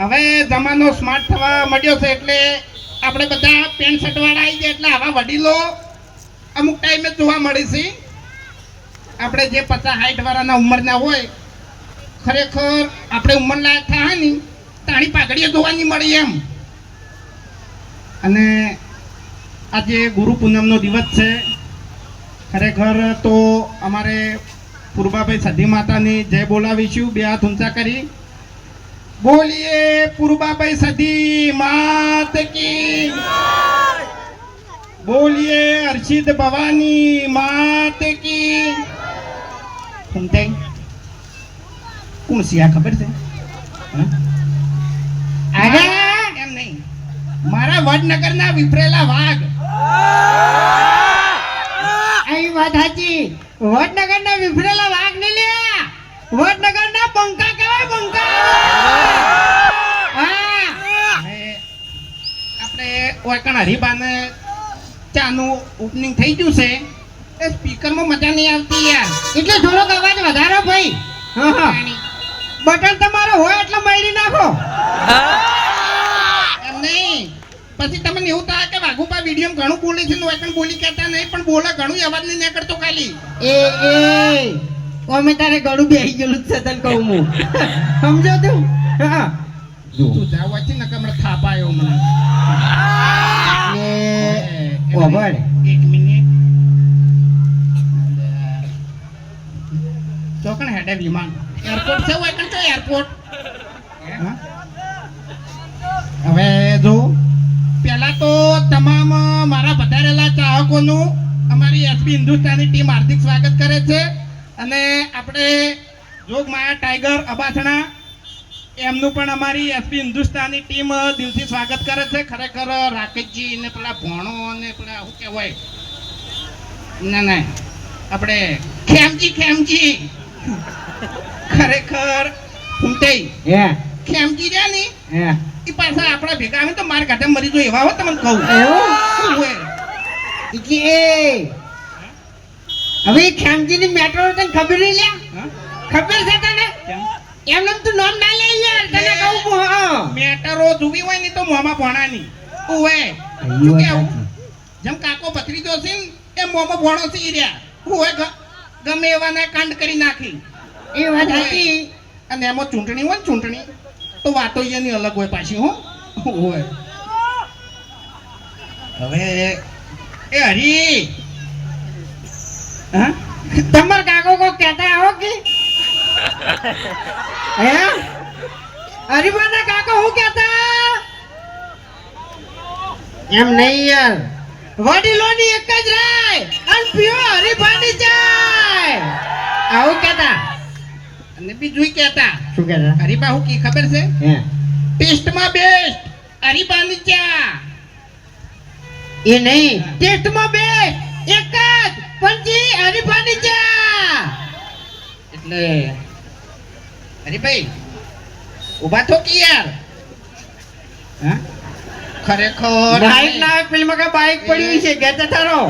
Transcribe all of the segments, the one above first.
હવે જમાનો સ્માર્ટ થવા મળ્યો છે એટલે આપણે બધા પેન્ટ શર્ટ વાળા આવી ગયા એટલે આવા વડીલો અમુક ટાઈમે જોવા મળે છે. આપણે જે પચાસ સાઠ વાળાના ઉંમરના હોય, ખરેખર આપણે ઉંમર લાયક થાય ને, તાણી પાઘડીએ જોવાની મળી એમ. અને આજે ગુરુ પૂનમનો દિવસ છે. ખરેખર તો અમારે પૂર્વાભાઈ સધી માતાની જય બોલાવીશું. બે હાથ ઊંચા કરી. બોલીએ પૂર્વાભાઈ સધી, માત કી બોલીએ હર્ષિદ ભવાની, માત કી ઊંચાઈ કોણ સિયા ખબર છે? એમ નહીં. મારા વડનગરના વિફરેલા વાઘ. અહીં વાત સાચી. વડનગરના વિફરેલા વાઘ ને લ્યા. વડનગરના બંકા કહેવાય બંકા હા અને આપણે ઓયકણ હરીબાને ચાનું ઓપનિંગ થઈ ગયું છે. એ સ્પીકરમાં મજા નહીં આવતી યાર. એટલે થોડોક અવાજ વધારો ભાઈ. હા હા. બટન તમારો હોય એટલે મળી નાખો. નહીં. પછી તમને એવું થાય કે વાઘુપા વીડિયો ઘણું બોલે છે ઓયકણ બોલી કહેતા નહીં પણ બોલે ઘણું અવાજ નહીં નીકળતો ખાલી. એ એ. કોમે તારે ઘણું બેસી ગયેલું છે તને કહું હું. સમજો તું? હા. તું જાવ છે ને કે હમણાં થાપ આવ્યો મને એટલે એક મિનિટ ચોકણ હેડે વિમાન એરપોર્ટ છે ઓયકણ તો એરપોર્ટ હવે જો પહેલા તો તમામ મારા વધારેલા ચાહકોનું અમારી એસપી હિન્દુસ્તાની ટીમ હાર્દિક સ્વાગત કરે છે અને આપણે જોગમાયા ટાઈગર અબાસણા એમનું પણ અમારી એસપી હિન્દુસ્તાની ટીમ દિલથી સ્વાગત કરે છે. ખરેખર રાકેશજી ને પેલા ભોણો ને પેલા શું કહેવાય? ના ના આપણે ખેમજી ખેમજી. ખરેખર હે. ખેમજી રહ્યા ની? હે. એ પાછા આપણા ભેગા આવે તો મારા કાઢે મરી જો એવા હો તમને કહું. હવે ખેમજીની મેટ્રો તને ખબર નહીં લ્યા? ખબર છે તને? એમને તું નામ ના લે. તને કહું હું હા. મેટરો ધુવી હોય ને તો મોમાં ભોણાની. ઓવે શું કેવું? જેમ કાકો ભત્રીજો છે ને મોમાં મોંમાં ભોણો છે રહ્યા. ગ- ગમે એવાને કાંડ કરી નાખી. એ વાત હતી અને એમાં ચૂંટણી હોય ને ચૂંટણી તો વાતો એની અલગ હોય પાછી હો. હોય હવે એ હરી. હા? તમાર કાકો કો કહેતા આવો કે? હે? હરીબાના કાકા હું કહેતા? એમ નહીં યાર. વડીલોની એક જ રાય અને પીઓ હરીબાની જાય. આવું કહેતા? અને બીજું કહેતા? શું કહેતા? હરીબા હું કી ખબર છે? હે. ટેસ્ટમાં બેસ્ટ હરીબાની ચા. એ નહીં. ટેસ્ટમાં બેસ્ટ એક જ પંજી હરીબાની ચા. એટલે હરીભાઈ ઊભા થો કે યાર હા? ખરેખર બાઈક ના પેલી મગા બાઈક પડી છે ઘેર તારો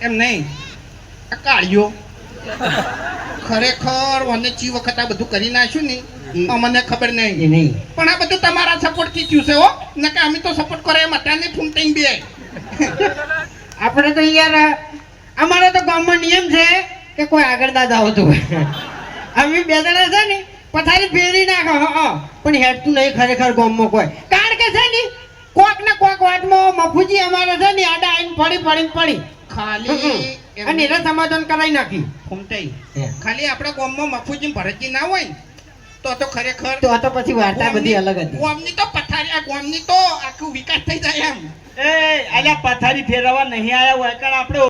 એમ નહીં. આ કાઢ્યો ખરેખર મને ચી વખત આ બધું કરી નાખ્યું ને અમને ખબર નહીં. નહીં. પણ આ બધું તમારા સપોર્ટથી થયું છે હો. નકે અમે તો સપોર્ટ કરે એમ હતા ને ફૂમટેંગ બે. આપણે તો યાર અમારે તો ગામમાં નિયમ છે કે કોઈ આગળ દાદા હોય. અમે બે જણા છે ને પથારી ફેરી નાખો હા પણ હેડતું નહીં ખરેખર ગોમમાં કોઈ. કારણ કે છે ને કોક ને કોક વાતમાં મફુજી અમારે છે ને આડા આવીને પડી પડી પડી ખાલી અને એને સમાધાન કરાવી નાખી ફૂમટેંગ ખાલી આપણા ગોમમાં મફુજી ને ભરતજી ના હોય ને તો તો ખરેખર તો તો પછી વાર્તા બધી અલગ હતી. ગોમની તો પથારી આ ગોમની તો આખું વિકાસ થઈ જાય એમ. એ આલા પથારી ફેરવવા નહીં આયા હોય કારણ આપણે